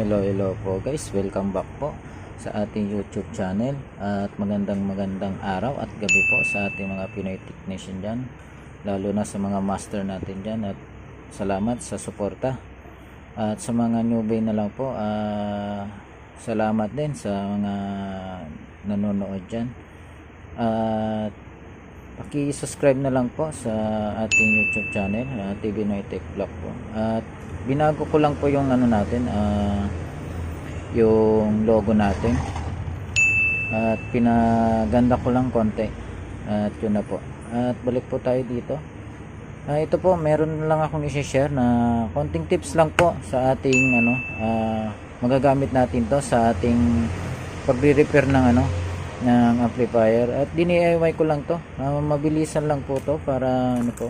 Hello, hello po guys. Welcome back po sa ating YouTube channel. At magandang magandang araw at gabi po sa ating mga Pinoy technician dyan. Lalo na sa mga master natin dyan. At salamat sa suporta. At sa mga newbie na lang po, ah, salamat din sa mga nanonood dyan. At paki-subscribe na lang po sa ating YouTube channel, uh, TV Noy Tech Vlog po. At binago ko lang po yung ano natin, ah, yung logo natin. At pinaganda ko lang konti. At yun na po. At balik po tayo dito. Ah, ito po, meron lang akong i-share na konting tips lang po sa ating ano, ah, magagamit natin to sa ating pagre-repair ng ano, ng amplifier at DIY ko lang to Ah, mabilisan lang po to para ano po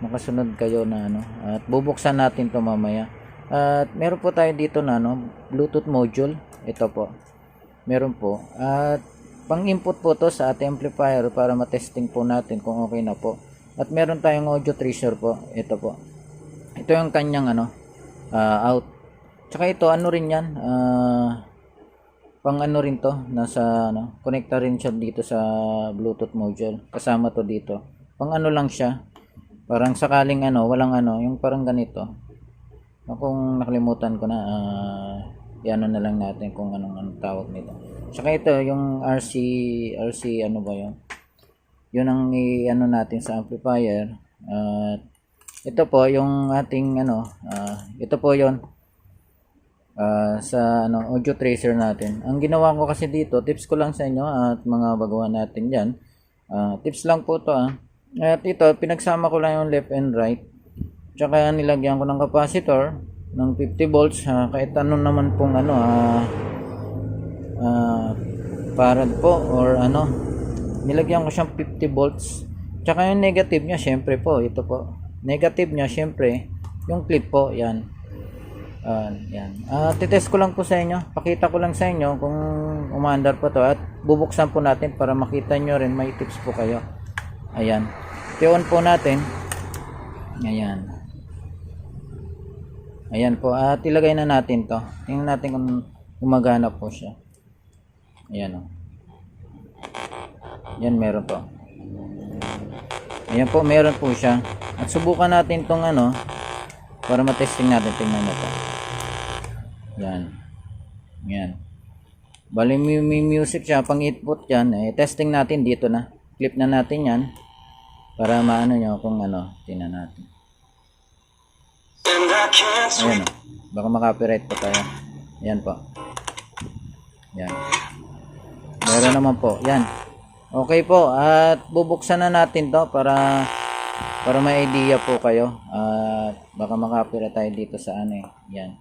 makasunod kayo na ano at bubuksan natin to mamaya. At meron po tayo dito na ano bluetooth module. Ito po. Meron po. At pang input po to sa ating amplifier para matesting po natin kung okay na po. At meron tayong audio tracer po. Ito po. Ito yung kanyang ano ah, out. Tsaka ito ano rin yan? Ah pang ano rin to? Nasa ano connecta rin siya dito sa bluetooth module. Kasama to dito. Pang ano lang siya parang sakaling ano walang ano yung parang ganito kung nakalimutan ko na ah yan na lang natin kung anong, anong tawag nito saka ito yung RC RC ano ba yun yun ang i-ano natin sa amplifier at ito po yung ating ano ah, ito po yon ah, sa ano audio tracer natin. Ang ginawa ko kasi dito, tips ko lang sa inyo at mga baguhan natin diyan. tips lang po to ah. At ito, pinagsama ko lang yung left and right. Tsaka nilagyan ko ng capacitor ng 50 volts ah, kahit ano naman pong ano ah ah, farad po or ano nilagyan ko siyang 50 volts tsaka yung negative niya syempre po ito po negative niya syempre yung clip po yan Ah, yan. Ah, titest ko lang po sa inyo. Pakita ko lang sa inyo kung umaandar po to at bubuksan po natin para makita nyo rin may tips po kayo. Ayan. I-on po natin. Ayan. Ayan po. At ilagay na natin to. Tingnan natin kung gumagana po siya. Ayan o. Yan meron po. Ayan po, meron po siya. At subukan natin tong ano, para matesting natin. Tingnan mo po. Yan. Yan. Bali may music siya pang input yan. Eh, testing natin dito na. Clip na natin yan. Para maano nyo kung ano. Tingnan natin. Ayan o. Baka makapiright po tayo. Yan po. Yan. Meron naman po. Yan. Okay po. At bubuksan na natin to para para may idea po kayo. At baka makapiright tayo dito sa ano eh. Yan.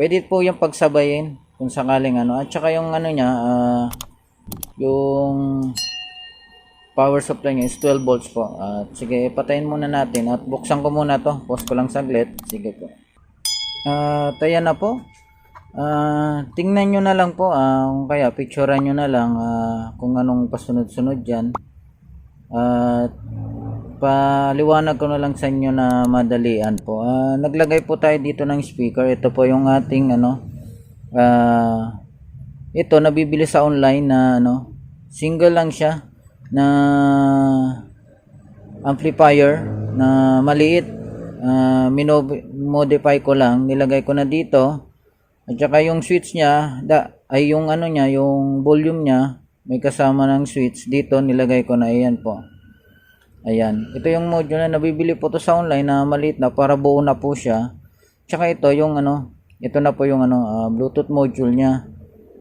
Pwede po yung pagsabayin kung sakaling ano. At saka yung ano niya, ah, yung power supply niya is 12 volts po. At sige, patayin muna natin. At buksan ko muna to. Pause ko lang saglit. Sige po. At ayan na po. Ah, tingnan nyo na lang po. ah, kung kaya, picturean nyo na lang ah, kung anong pasunod-sunod dyan. At paliwanag ko na lang sa inyo na madalian po. Ah, naglagay po tayo dito ng speaker. Ito po yung ating ano ah, ito nabibili sa online na ano single lang siya na amplifier na maliit. Mino- modify ko lang, nilagay ko na dito. At saka yung switch niya, da, ay yung ano niya, yung volume niya, may kasama ng switch dito nilagay ko na ayan po. Ayan. Ito yung module na nabibili po to sa online na maliit na para buo na po siya. Tsaka ito yung ano, ito na po yung ano, ah, Bluetooth module niya.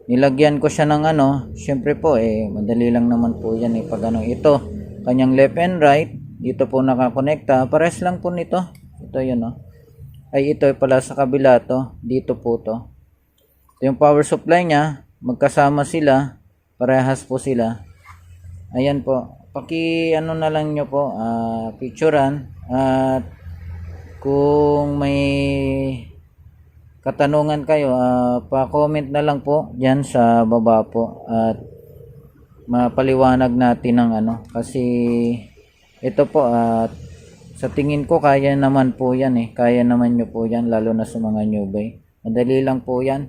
Nilagyan ko siya ng ano, syempre po eh madali lang naman po 'yan eh pag ano ito. Kanyang left and right, dito po nakakonekta. Pares lang po nito. Ito 'yun oh. Ay ito pala sa kabila to, dito po to. Ito yung power supply niya, magkasama sila, parehas po sila. Ayan po. Paki ano na lang nyo po, ah, picturean at kung may katanungan kayo, ah, pa-comment na lang po diyan sa baba po at mapaliwanag natin ng ano kasi ito po at sa tingin ko kaya naman po yan eh kaya naman nyo po yan lalo na sa mga newbie Madali lang po yan.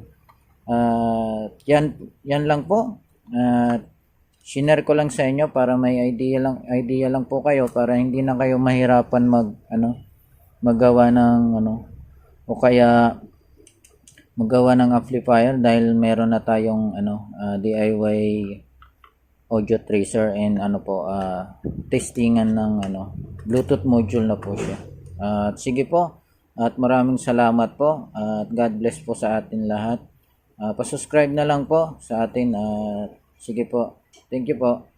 At yan, yan lang po. At Shinare ko lang sa inyo para may idea lang idea lang po kayo para hindi na kayo mahirapan mag ano maggawa ng ano o kaya maggawa ng amplifier dahil meron na tayong ano ah, DIY audio tracer and ano po ah, testingan ng ano Bluetooth module na po siya. At sige po at maraming salamat po at God bless po sa atin lahat. Ah, pa-subscribe na lang po sa atin at sige po. Thank you po.